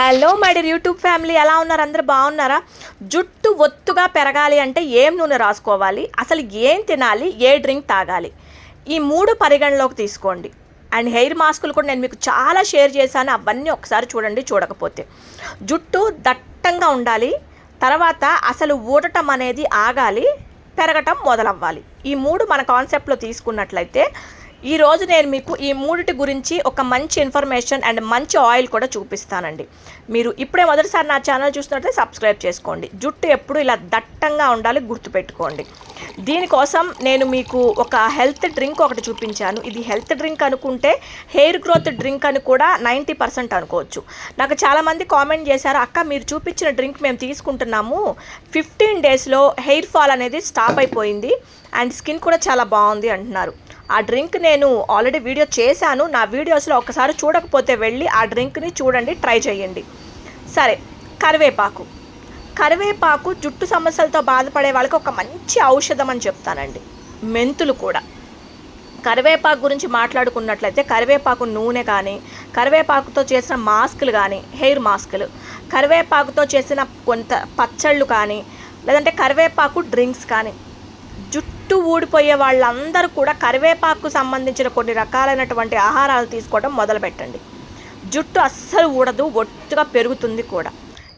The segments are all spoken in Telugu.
Hello my dear YouTube family ఎలా ఉన్నారు? అందరు బాగున్నారా? జుట్టు ఒత్తుగా పెరగాలి అంటే ఏం నూనె రాసుకోవాలి? అసలు ఏం తినాలి? ఏ డ్రింక్ తాగాలి? ఈ మూడు పరిగణలోకి తీసుకోండి. అండ్ హెయిర్ మాస్కులు కూడా నేను మీకు చాలా షేర్ చేశాను. అవన్నీ ఒకసారి చూడండి చూడకపోతే. జుట్టు దట్టంగా ఉండాలి. తర్వాత అసలు ఊడటం అనేది ఆగాలి. పెరగటం మొదలవ్వాలి. ఈ మూడు మన కాన్సెప్ట్లో తీసుకున్నట్లయితే ఈ రోజు నేను మీకు ఈ మూడిటి గురించి ఒక మంచి ఇన్ఫర్మేషన్ అండ్ మంచి ఆయిల్ కూడా చూపిస్తానండి. మీరు ఇప్పుడే మొదటిసారి నా ఛానల్ చూసినట్లయితే సబ్స్క్రైబ్ చేసుకోండి. జుట్టు ఎప్పుడు ఇలా దట్టంగా ఉండాలి గుర్తుపెట్టుకోండి. దీనికోసం నేను మీకు ఒక హెల్త్ డ్రింక్ ఒకటి చూపించాను. ఇది హెల్త్ డ్రింక్ అనుకుంటే హెయిర్ గ్రోత్ డ్రింక్ అని కూడా నైంటీ పర్సెంట్ అనుకోవచ్చు. నాకు చాలామంది కామెంట్ చేశారు అక్క మీరు చూపించిన డ్రింక్ మేము తీసుకుంటున్నాము. ఫిఫ్టీన్ డేస్లో హెయిర్ ఫాల్ అనేది స్టాప్ అయిపోయింది అండ్ స్కిన్ కూడా చాలా బాగుంది అంటున్నారు. ఆ డ్రింక్ నేను ఆల్రెడీ వీడియో చేశాను. నా వీడియోస్లో ఒకసారి చూడకపోతే వెళ్ళి ఆ డ్రింక్ని చూడండి ట్రై చేయండి. సరే కరివేపాకు. కరివేపాకు జుట్టు సమస్యలతో బాధపడే వాళ్ళకి ఒక మంచి ఔషధం అని చెప్తానండి. మెంతులు కూడా. కరివేపాకు గురించి మాట్లాడుకున్నట్లయితే కరివేపాకు నూనె కానీ కరివేపాకుతో చేసిన మాస్కులు కానీ హెయిర్ మాస్కులు కరివేపాకుతో చేసిన కొంత పచ్చళ్ళు కానీ లేదంటే కరివేపాకు డ్రింక్స్ కానీ జుట్టు ఊడిపోయే వాళ్ళందరూ కూడా కరివేపాకు సంబంధించిన కొన్ని రకాలైనటువంటి ఆహారాలు తీసుకోవడం మొదలుపెట్టండి. జుట్టు అస్సలు ఊడదు ఒట్టుగా పెరుగుతుంది కూడా.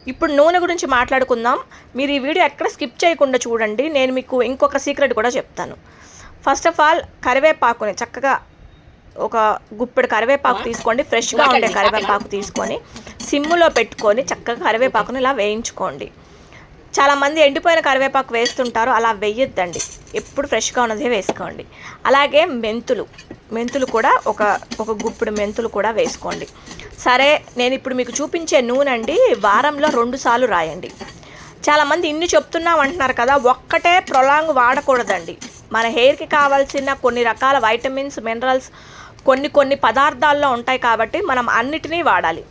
ఇప్పుడు నూనె గురించి మాట్లాడుకుందాం. మీరు ఈ వీడియో ఎక్కడ స్కిప్ చేయకుండా చూడండి. నేను మీకు ఇంకొక సీక్రెట్ కూడా చెప్తాను. ఫస్ట్ ఆఫ్ ఆల్ కరివేపాకుని చక్కగా ఒక గుప్పెడు కరివేపాకు తీసుకోండి. ఫ్రెష్గా ఉండే కరివేపాకు తీసుకొని సిమ్ములో పెట్టుకొని చక్కగా కరివేపాకుని ఇలా వేయించుకోండి. చాలామంది ఎండిపోయిన కరివేపాకు వేస్తుంటారు అలా వేయొద్దండి. ఎప్పుడు ఫ్రెష్గా ఉన్నదే వేసుకోండి. అలాగే మెంతులు. మెంతులు కూడా ఒక ఒక గుప్పుడు మెంతులు కూడా వేసుకోండి. సరే నేను ఇప్పుడు మీకు చూపించే నూనె అండి వారంలో రెండు సార్లు రాయండి. చాలామంది ఇన్ని చెప్తున్నాం అంటున్నారు కదా ఒక్కటే ప్రొలాంగ్ వాడకూడదండి. మన హెయిర్కి కావాల్సిన కొన్ని రకాల వైటమిన్స్ మినరల్స్ కొన్ని కొన్ని పదార్థాల్లో ఉంటాయి కాబట్టి మనం అన్నిటినీ వాడాలి.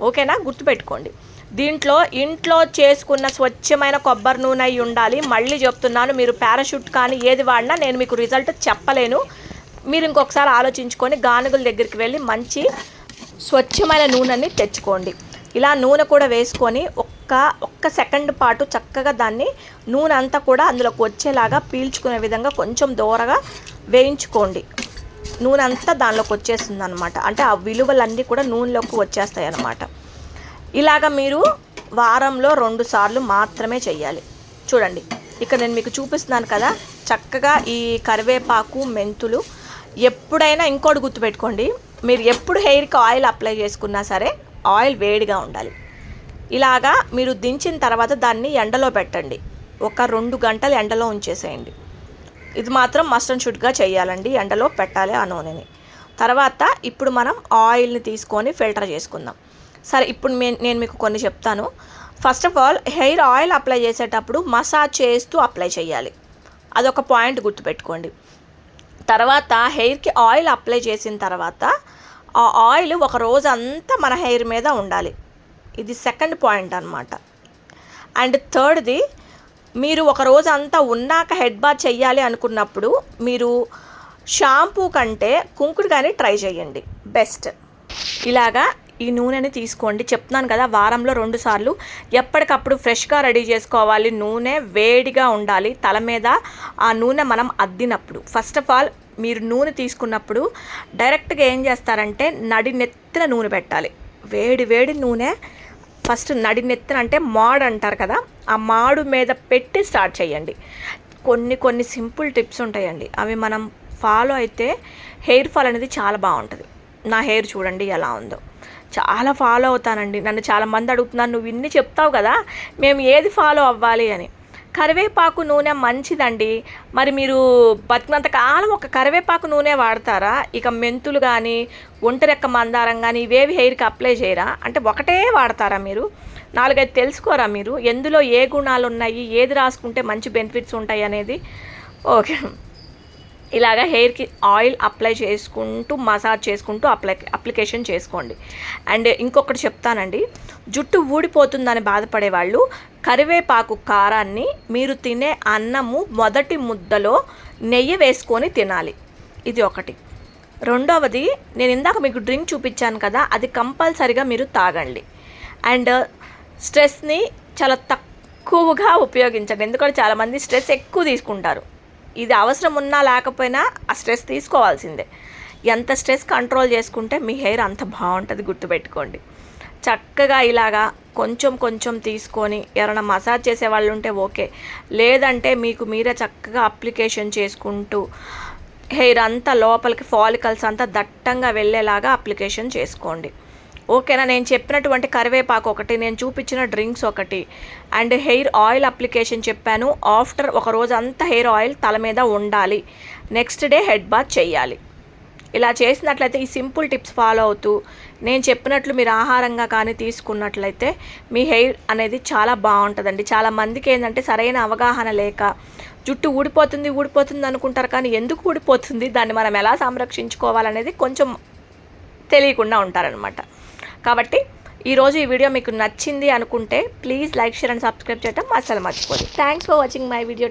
ఓకేనా? గుర్తుపెట్టుకోండి. దీంట్లో ఇంట్లో చేసుకున్న స్వచ్ఛమైన కొబ్బరి నూనె అయి ఉండాలి. మళ్ళీ చెప్తున్నాను మీరు పారాషూట్ కానీ ఏది వాడినా నేను మీకు రిజల్ట్ చెప్పలేను. మీరు ఇంకొకసారి ఆలోచించుకొని గానుగుల దగ్గరికి వెళ్ళి మంచి స్వచ్ఛమైన నూనెని తెచ్చుకోండి. ఇలా నూనె కూడా వేసుకొని ఒక్క ఒక్క సెకండ్ పాటు చక్కగా దాన్ని నూనె అంతా కూడా అందులోకి వచ్చేలాగా పీల్చుకునే విధంగా కొంచెం దూరగా వేయించుకోండి. నూనె అంతా దానిలోకి వచ్చేస్తుంది అనమాట అంటే ఆ విలువలన్నీ కూడా నూనెలోకి వచ్చేస్తాయి అన్నమాట ఇలాగ మీరు వారంలో రెండు సార్లు మాత్రమే చేయాలి చూడండి ఇక్కడ నేను మీకు చూపిస్తున్నాను కదా చక్కగా ఈ కరివేపాకు మెంతులు. ఎప్పుడైనా ఇంకోటి గుర్తుపెట్టుకోండి మీరు ఎప్పుడు హెయిర్కి ఆయిల్ అప్లై చేసుకున్నా సరే ఆయిల్ వేడిగా ఉండాలి. ఇలాగా మీరు దించిన తర్వాత దాన్ని ఎండలో పెట్టండి. ఒక రెండు గంటలు ఎండలో ఉంచేసేయండి. ఇది మాత్రం మస్ట్ అండ్ షుడ్గా చేయాలండి ఎండలో పెట్టాలి ఆ నూనెని. తర్వాత ఇప్పుడు మనం ఆయిల్ని తీసుకొని ఫిల్టర్ చేసుకుందాం. సరే ఇప్పుడు నేను మీకు కొన్ని చెప్తాను. First of all hair oil apply చేసేటప్పుడు మసాజ్ చేస్తూ అప్లై చేయాలి. అదొక పాయింట్ గుర్తుపెట్టుకోండి. తర్వాత హెయిర్కి ఆయిల్ అప్లై చేసిన తర్వాత ఆ ఆయిల్ ఒక రోజు అంతా మన హెయిర్ మీద ఉండాలి. ఇది సెకండ్ పాయింట్ అనమాట అండ్ థర్డ్ది మీరు ఒక రోజు అంతా ఉన్నాక హెడ్ బాత్ చెయ్యాలి అనుకున్నప్పుడు మీరు షాంపూ కంటే కుంకుడు కానీ ట్రై చేయండి. బెస్ట్. ఇలాగా ఈ నూనెని తీసుకోండి. చెప్తున్నాను కదా వారంలో రెండు సార్లు. ఎప్పటికప్పుడు ఫ్రెష్గా రెడీ చేసుకోవాలి. నూనె వేడిగా ఉండాలి. తల మీద ఆ నూనె మనం అద్దినప్పుడు. ఫస్ట్ ఆఫ్ ఆల్ మీరు నూనె తీసుకున్నప్పుడు డైరెక్ట్గా ఏం చేస్తారంటే నడి నెత్తిన నూనె పెట్టాలి. వేడి వేడి నూనె ఫస్ట్ నడి నెత్తిన అంటే మాడు అంటారు కదా ఆ మాడు మీద పెట్టి స్టార్ట్ చేయండి. కొన్ని కొన్ని సింపుల్ టిప్స్ ఉంటాయండి. అవి మనం ఫాలో అయితే హెయిర్ ఫాల్ అనేది చాలా బాగుంటుంది. నా హెయిర్ చూడండి ఎలా ఉందో. చాలా ఫాలో అవుతానండి. నన్ను చాలా మంది అడుగుతున్నారు నువ్వు ఇన్ని చెప్తావు కదా మేము ఏది ఫాలో అవ్వాలి అని. కరివేపాకు నూనె మంచిదండి. మరి మీరు బతికినంత కాలం ఒక కరివేపాకు నూనె వాడతారా? ఇక మెంతులు కానీ ఒంటరెక్క మందారం కానీ ఇవేవి హెయిర్కి అప్లై చేయరా? అంటే ఒకటే వాడతారా మీరు? నాలుగైదు తెలుసుకోరా మీరు? ఎందులో ఏ గుణాలు ఉన్నాయి ఏది రాసుకుంటే మంచి బెనిఫిట్స్ ఉంటాయి అనేది? ఓకే. ఇలాగ హెయిర్కి ఆయిల్ అప్లై చేసుకుంటూ మసాజ్ చేసుకుంటూ అప్లై అప్లికేషన్ చేసుకోండి. అండ్ ఇంకొకటి చెప్తానండి. జుట్టు ఊడిపోతుందని బాధపడే వాళ్ళు కరివేపాకు కారాన్ని మీరు తినే అన్నము మొదటి ముద్దలో నెయ్యి వేసుకొని తినాలి. ఇది ఒకటి. రెండవది నేను ఇందాక మీకు డ్రింక్ చూపించాను కదా అది కంపల్సరిగా మీరు తాగండి. అండ్ స్ట్రెస్ని చాలా తక్కువగా ఉపయోగించండి. ఎందుకంటే చాలామంది స్ట్రెస్ ఎక్కువ తీసుకుంటారు. ఇది అవసరం ఉన్నా లేకపోయినా ఆ స్ట్రెస్ తీసుకోవాల్సిందే. ఎంత స్ట్రెస్ కంట్రోల్ చేసుకుంటే మీ హెయిర్ అంత బాగుంటుంది గుర్తుపెట్టుకోండి. చక్కగా ఇలాగా కొంచెం కొంచెం తీసుకొని ఎవరైనా మసాజ్ చేసే వాళ్ళు ఉంటే ఓకే. లేదంటే మీకు మీరే చక్కగా అప్లికేషన్ చేసుకుంటూ హెయిర్ అంతా లోపలికి ఫాలికల్స్ అంతా దట్టంగా వెళ్ళేలాగా అప్లికేషన్ చేసుకోండి. ఓకేనా నేను చెప్పినటువంటి కరివేపాకు ఒకటి నేను చూపించిన డ్రింక్స్ ఒకటి. అండ్ హెయిర్ ఆయిల్ అప్లికేషన్ చెప్పాను. ఆఫ్టర్ ఒక రోజు అంతా హెయిర్ ఆయిల్ తల మీద ఉండాలి. నెక్స్ట్ డే హెడ్ బాత్ చేయాలి. ఇలా చేసినట్లయితే ఈ సింపుల్ టిప్స్ ఫాలో అవుతూ నేను చెప్పినట్లు మీరు ఆహారంగా కానీ తీసుకున్నట్లయితే మీ హెయిర్ అనేది చాలా బాగుంటుందండి. చాలా మందికి ఏంటంటే సరైన అవగాహన లేక జుట్టు ఊడిపోతుంది ఊడిపోతుంది అనుకుంటారు. కానీ ఎందుకు ఊడిపోతుంది? దాన్ని మనం ఎలా సంరక్షించుకోవాలనేది కొంచెం తెలియకుండా ఉంటారనమాట కాబట్టి ఈరోజు ఈ వీడియో మీకు నచ్చింది అనుకుంటే please like share and subscribe చేయడం అసలు మర్చిపోదు. Thanks for watching my video